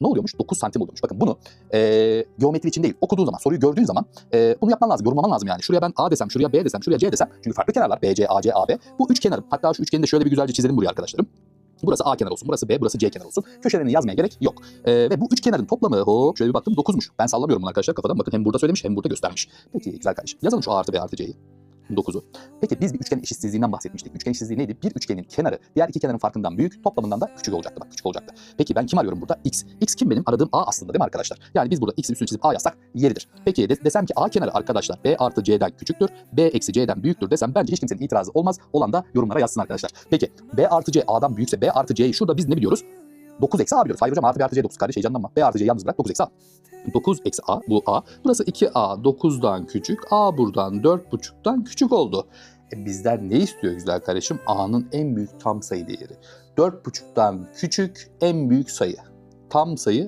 ne oluyormuş? 9 santim oluyormuş. Bakın bunu e, geometri için değil okuduğun zaman soruyu gördüğün zaman e, bunu yapman lazım. Yorumlaman lazım yani. Şuraya ben A desem, şuraya B desem, şuraya C desem. Çünkü farklı kenarlar BC, AC, AB. Bu üç kenarım. Hatta şu üçgeni de şöyle bir güzelce çizelim buraya arkadaşlarım. Burası A kenar olsun, burası B, burası C kenar olsun. Köşelerini yazmaya gerek yok. Ee, ve bu üç kenarın toplamı hop şöyle bir baktım 9'muş. Ben sallamıyorum bunu arkadaşlar kafadan. Bakın hem burada söylemiş hem burada göstermiş. Peki güzel kardeşim. Yazalım şu A artı B artı C'yi. 9'u. Peki biz bir üçgen eşitsizliğinden bahsetmiştik. Üçgen eşitsizliği neydi? Bir üçgenin kenarı diğer iki kenarın farkından büyük, toplamından da küçük olacaktı. Bak küçük olacaktı. Peki ben kim arıyorum burada? X. X kim benim? Aradığım A aslında değil mi arkadaşlar? Yani biz burada X'in üstüne çizip A yazsak yeridir. Peki de- desem ki A kenarı arkadaşlar B artı C'den küçüktür, B eksi C'den büyüktür desem bence hiç kimsenin itirazı olmaz. Olan da yorumlara yazsın arkadaşlar. Peki B artı C A'dan büyükse B artı C'yi şurada biz ne biliyoruz? 9 eksi A biliyoruz. Hayır hocam artı B artı C 9 kardeş heyecanlanma. B artı C yalnız bırak 9 eksi A. 9 eksi A bu A. Burası 2A 9'dan küçük. A buradan 4,5'tan küçük oldu. E bizden ne istiyor güzel kardeşim? A'nın en büyük tam sayı değeri. 4,5'tan küçük en büyük sayı. Tam sayı